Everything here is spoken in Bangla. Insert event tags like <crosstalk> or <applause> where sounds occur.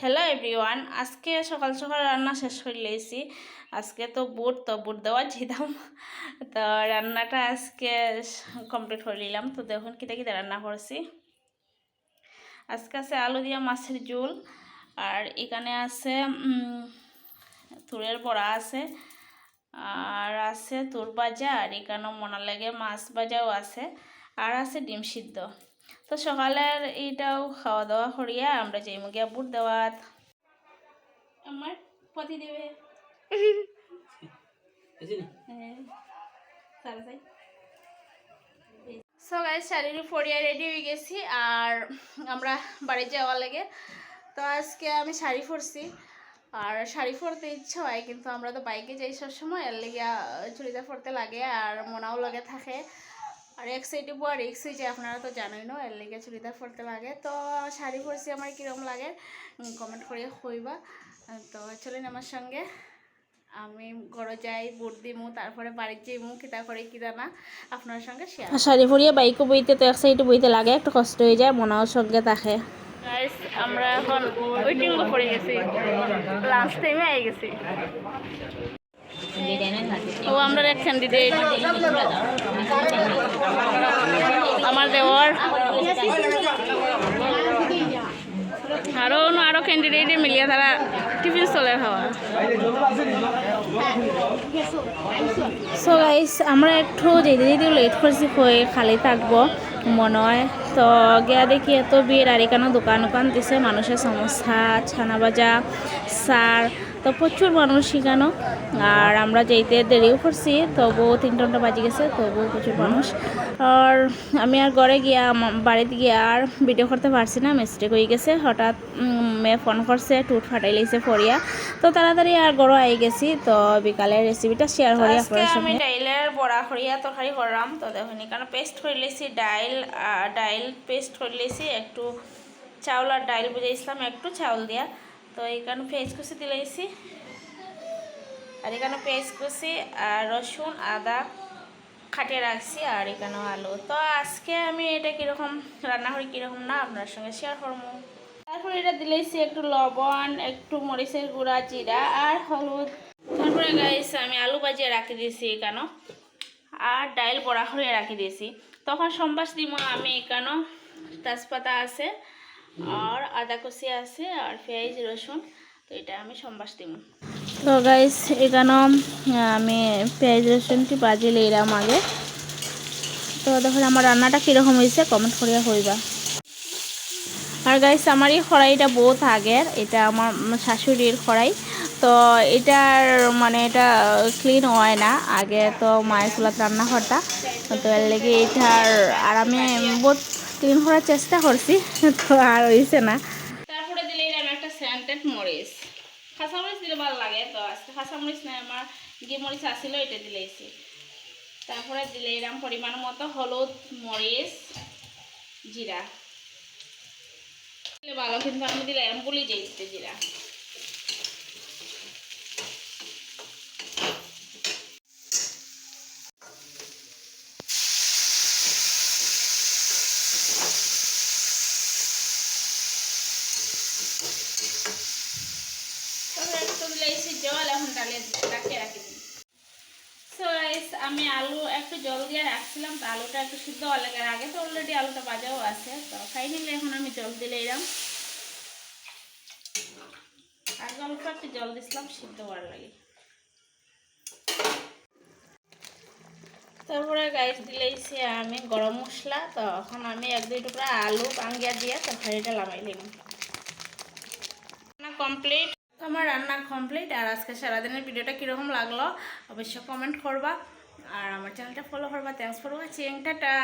হ্যালো এভরিওয়ান আজকে সকাল সকাল রান্না শেষ করে লেছি আজকে তো বুট তো বুট দেওয়া যেতাম তো রান্নাটা আজকে কমপ্লিট করে নিলাম। তো দেখুন কিতা কিতা রান্না করছি। আজকে আছে আলু দিয়া মাছের ঝোল, আর এখানে আছে তুরের বড়া আছে, আর আছে তুর ভাজা, আর এখানে মনে লাগে মাছ ভাজাও আছে, আর আছে ডিম সিদ্ধ। তো সকালের এইটাও খাওয়া দাওয়া করিয়া আমরা যাই মুগিয়া বুট দেওয়াত। আমার পতি দেবে। হ্যাঁ। সো গাইজ শারীরিক পড়িয়া রেডি হয়ে গেছি আর আমরা বাড়ি যাওয়ার লাগে। তো আজকে আমি শাড়ি পরছি আর শাড়ি পরতে ইচ্ছা হয় কিন্তু আমরা তো বাইকে যাই সবসময় এর লেগে চুড়িদার পরতে লাগে আর মনাও লাগে থাকে। আর এক সাইডে বউ আর এক সাইডে আপনারা তো জানোই না এর লেগে চুড়িদার পরতে লাগে। তো শাড়ি পরছি আমার কীরকম লাগে? কমেন্ট করে কইবা। তো চলেন আমার সঙ্গে। আমি ঘরে যাই বুট দিমু তারপরে বাড়ির যাইমু কিতা করে কিতা না। আপনার সঙ্গে শেয়ার শাড়ি পরিয়ে বাইকও বইতে তো এক সাইডে বইতে লাগে একটু কষ্ট হয়ে যায় মনাও সঙ্গে থাকে। আমরা এখন ওয়েটিং করে গেছি। লাঞ্চ টাইমে আই গেছি। ও আমরা এক ক্যান্ডিডেট আমার দেওয়ার আরও আরও ক্যান্ডিডেটে মিলিয়ে তারা টিফিন চলে খাওয়া। সো গাইস আমরা একটু যেতে যেতে লেট করছি হয়ে খালি থাকব, মনে হয়। তো গিয়া দেখি এত বিয়ের আর এখানে দোকান দোকান দিছে, মানুষের সমস্যা ছানা ভাজা সার তো প্রচুর মানুষ সেখানেও আর আমরা যেতে দেরিও করছি তবুও তিনটা বাজে গেছে তবুও প্রচুর মানুষ। আর আমি আর ঘরে গিয়া বাড়িতে গিয়া আর ভিডিও করতে পারছি না মিস্টেক হয়ে গেছে। হঠাৎ মেয়ে ফোন করছে টুট ফাটাই লাইছে ফরিয়া তো তাড়াতাড়ি আর গড় আই গেছি তো বিকালের রেসিপিটা শেয়ার করি আপনার সঙ্গে আমি ডাইলের বড়া করিয়া তরকারি করলাম তো দেখুন এখানে পেস্ট করে লেছি ডাইল ডাইল পেস্ট করে লেছি একটু চাউল আর ডাইল বুঝাইছিলাম একটু চাউল দিয়া। তো এখানে পেস্ট কুচি দিলাইছি আর এখানে পেস্ট কুচি আর রসুন, আদা খাটিয়ে রাখছি আর এখানেও আলু। তো আজকে আমি এটা কীরকম রান্না করি কীরকম না আপনার সঙ্গে শেয়ার করব। তারপরে এটা দিলেছি একটু লবণ, একটু মরিচের গুঁড়া, জিরা আর হলুদ। তারপরে গাইস আমি আলু ভাজিয়ে রাখি দিয়েছি এখানে আর ডাইল বড়া করে রাখি দিয়েছি। তখন সম্বাস দিব আমি এখানে তেজপাতা আছে। আর আদা কষি আছে আর পেঁয়াজ, রসুন, তো এটা আমি সম্বাস দিব। তো গাইস এখানে আমি পেঁয়াজ রসুনটি বাজি লইলাম আগে। তো দেখো আমার রান্নাটা কীরকম হয়েছে কমেন্ট করিয়া হইবা আর গাইস আমার এই খড়াইটা বহুত আগের, এটা আমার শাশুড়ির কড়াই। তো এটার মানে এটা ক্লিন হয় না। আগে তো মায়ের চুলাত রান্না করতা তো এর লেগে এটার, আর আমি বহুত ক্লিন করার চেষ্টা করছি, <laughs> তো আর হয়েছে না। তারপরে দিলে এরকম একটা স্যান্টেড মরিচ। খাসা মরিচ দিলে ভালো লাগে, তো আজকে খাসা মরিচ নাই, আমার গিয়ে মরিচ আসছিল এটা দিলেছি তারপরে দিলে এরকম পরিমাণ মতো হলুদ মরিচ, জিরা। ভালো, কিন্তু আমি দিলে এরকম বলি যাই জিরা। তারপরে জল এখন ডালে রাখিয়ে রাখি সো গাইস আমি আলু একটু জল দিয়ে রাখছিলাম, তো আলুটা একটু সিদ্ধ হওয়ার লাগে আগে তো অলরেডি আলুটা ভাজাও আছে। তো ফাইনালি এখন আমি জল দিলে এলাম আগে একটু জল দিছিলাম, সিদ্ধ হওয়ার লাগে। তারপরে গাইস দিলেইছি আমি গরম মশলা, তো এখন আমি এক দুই টুকরা আলু পাঙ্গিয়া দিয়ে তরকারিটা লামাই নিলাম রান্না কমপ্লিট আমার রান্না কমপ্লিট আর আজকে সারাদিনের ভিডিওটা কীরকম লাগল, অবশ্যই কমেন্ট করবা, আর আমার চ্যানেলটা ফলো করবা থ্যাংকস ফর ওয়াচিং টাটা!